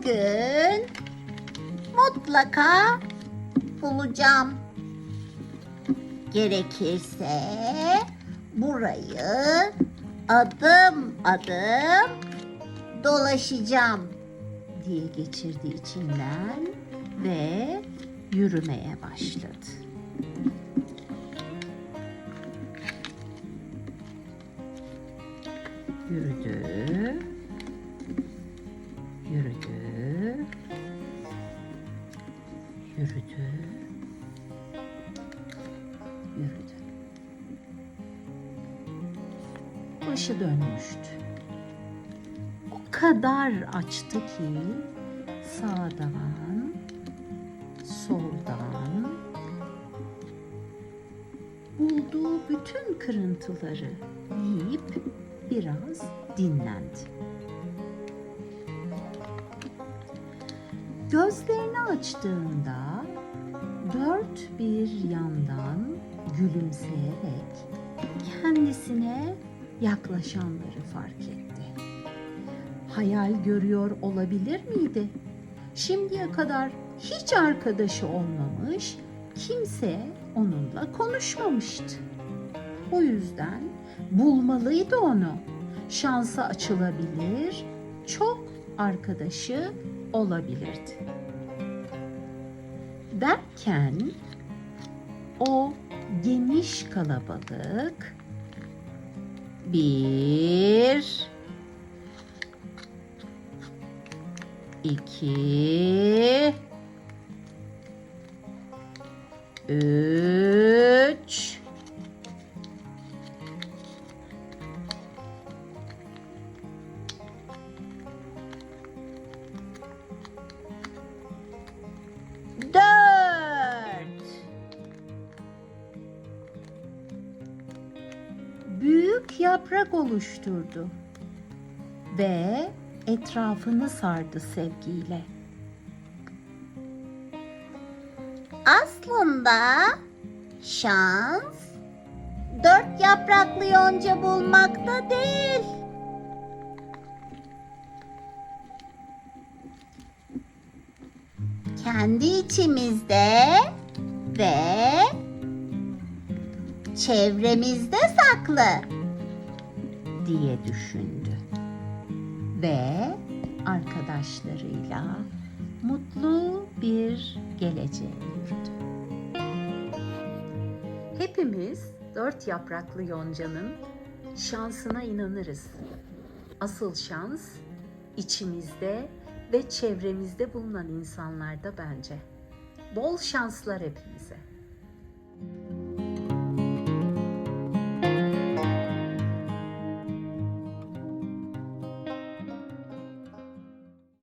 Bugün mutlaka bulacağım. Gerekirse burayı adım adım dolaşacağım diye geçirdi içinden ve yürümeye başladı. Yürüdü. Yürüdü. Yürüdü. Yürüdü. Başı dönmüştü. O kadar açtı ki sağdan, soldan bulduğu bütün kırıntıları yiyip biraz dinlendi. Gözlerini açtığında dört bir yandan gülümseyerek kendisine yaklaşanları fark etti. Hayal görüyor olabilir miydi? Şimdiye kadar hiç arkadaşı olmamış, kimse onunla konuşmamıştı. O yüzden bulmalıydı onu. Şansı açılabilir, çok arkadaşı olabilirdi. Derken o geniş kalabalık bir iki üç büyük yaprak oluşturdu ve etrafını sardı sevgiyle. Aslında şans dört yapraklı yonca bulmakta değil. Kendi içimizde ve çevremizde saklı diye düşündü. Ve arkadaşlarıyla mutlu bir geleceğe yürüdü. Hepimiz dört yapraklı yoncanın şansına inanırız. Asıl şans içimizde ve çevremizde bulunan insanlarda bence. Bol şanslar hepimize.